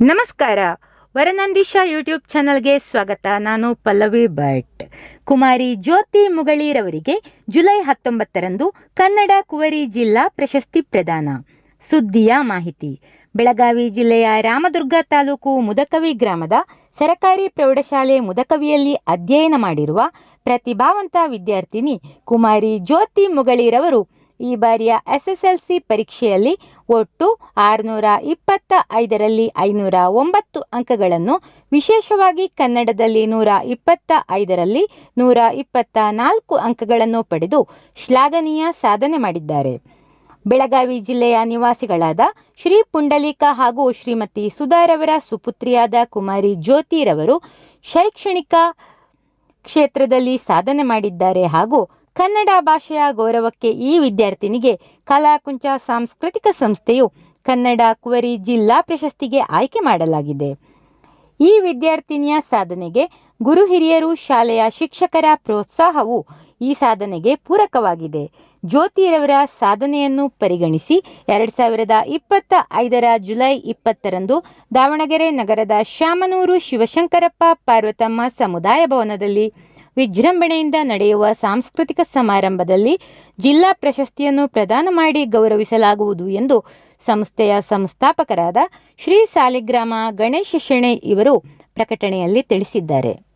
ನಮಸ್ಕಾರ. ವರನಂದೀಶ ಯೂಟ್ಯೂಬ್ ಚಾನಲ್ಗೆ ಸ್ವಾಗತ. ನಾನು ಪಲ್ಲವಿ ಭಟ್. ಕುಮಾರಿ ಜ್ಯೋತಿ ಮುಗಳೀರವರಿಗೆ ಜುಲೈ ಹತ್ತೊಂಬತ್ತರಂದು ಕನ್ನಡ ಕುವರಿ ಜಿಲ್ಲಾ ಪ್ರಶಸ್ತಿ ಪ್ರದಾನ. ಸುದ್ದಿಯ ಮಾಹಿತಿ. ಬೆಳಗಾವಿ ಜಿಲ್ಲೆಯ ರಾಮದುರ್ಗ ತಾಲೂಕು ಮುದಕವಿ ಗ್ರಾಮದ ಸರಕಾರಿ ಪ್ರೌಢಶಾಲೆ ಮುದಕವಿಯಲ್ಲಿ ಅಧ್ಯಯನ ಮಾಡಿರುವ ಪ್ರತಿಭಾವಂತ ವಿದ್ಯಾರ್ಥಿನಿ ಕುಮಾರಿ ಜ್ಯೋತಿ ಮುಗಳೀರವರು ಈ ಬಾರಿಯ ಎಸ್ಎಸ್ಎಲ್ಸಿ ಪರೀಕ್ಷೆಯಲ್ಲಿ ಒಟ್ಟು ಆರುನೂರ ಇಪ್ಪತ್ತ ಐದರಲ್ಲಿ ಐನೂರ ಒಂಬತ್ತು ಅಂಕಗಳನ್ನು, ವಿಶೇಷವಾಗಿ ಕನ್ನಡದಲ್ಲಿ ನೂರ ಇಪ್ಪತ್ತ ಐದರಲ್ಲಿ ನೂರ ಇಪ್ಪತ್ತ ನಾಲ್ಕು ಅಂಕಗಳನ್ನು ಪಡೆದು ಶ್ಲಾಘನೀಯ ಸಾಧನೆ ಮಾಡಿದ್ದಾರೆ. ಬೆಳಗಾವಿ ಜಿಲ್ಲೆಯ ನಿವಾಸಿಗಳಾದ ಶ್ರೀ ಪುಂಡಲೀಕ ಹಾಗೂ ಶ್ರೀಮತಿ ಸುಧಾರವರ ಸುಪುತ್ರಿಯಾದ ಕುಮಾರಿ ಜ್ಯೋತಿರವರು ಶೈಕ್ಷಣಿಕ ಕ್ಷೇತ್ರದಲ್ಲಿ ಸಾಧನೆ ಮಾಡಿದ್ದಾರೆ ಹಾಗೂ ಕನ್ನಡ ಭಾಷೆಯ ಗೌರವಕ್ಕೆ ಈ ವಿದ್ಯಾರ್ಥಿನಿಗೆ ಕಲಾಕುಂಚ ಸಾಂಸ್ಕೃತಿಕ ಸಂಸ್ಥೆಯು ಕನ್ನಡ ಕುವರಿ ಜಿಲ್ಲಾ ಪ್ರಶಸ್ತಿಗೆ ಆಯ್ಕೆ ಮಾಡಲಾಗಿದೆ. ಈ ವಿದ್ಯಾರ್ಥಿನಿಯ ಸಾಧನೆಗೆ ಗುರು ಹಿರಿಯರು, ಶಾಲೆಯ ಶಿಕ್ಷಕರ ಪ್ರೋತ್ಸಾಹವು ಈ ಸಾಧನೆಗೆ ಪೂರಕವಾಗಿದೆ. ಜ್ಯೋತಿರವರ ಸಾಧನೆಯನ್ನು ಪರಿಗಣಿಸಿ ಎರಡು ಸಾವಿರದ ಇಪ್ಪತ್ತ ಐದರ ಜುಲೈ ಇಪ್ಪತ್ತರಂದು ದಾವಣಗೆರೆ ನಗರದ ಶಾಮನೂರು ಶಿವಶಂಕರಪ್ಪ ಪಾರ್ವತಮ್ಮ ಸಮುದಾಯ ಭವನದಲ್ಲಿ ವಿಜೃಂಭಣೆಯಿಂದ ನಡೆಯುವ ಸಾಂಸ್ಕೃತಿಕ ಸಮಾರಂಭದಲ್ಲಿ ಜಿಲ್ಲಾ ಪ್ರಶಸ್ತಿಯನ್ನು ಪ್ರದಾನ ಮಾಡಿ ಗೌರವಿಸಲಾಗುವುದು ಎಂದು ಸಂಸ್ಥೆಯ ಸಂಸ್ಥಾಪಕರಾದ ಶ್ರೀ ಸಾಲಿಗ್ರಾಮ ಗಣೇಶ ಶೆಣೆ ಇವರು ಪ್ರಕಟಣೆಯಲ್ಲಿ ತಿಳಿಸಿದ್ದಾರೆ.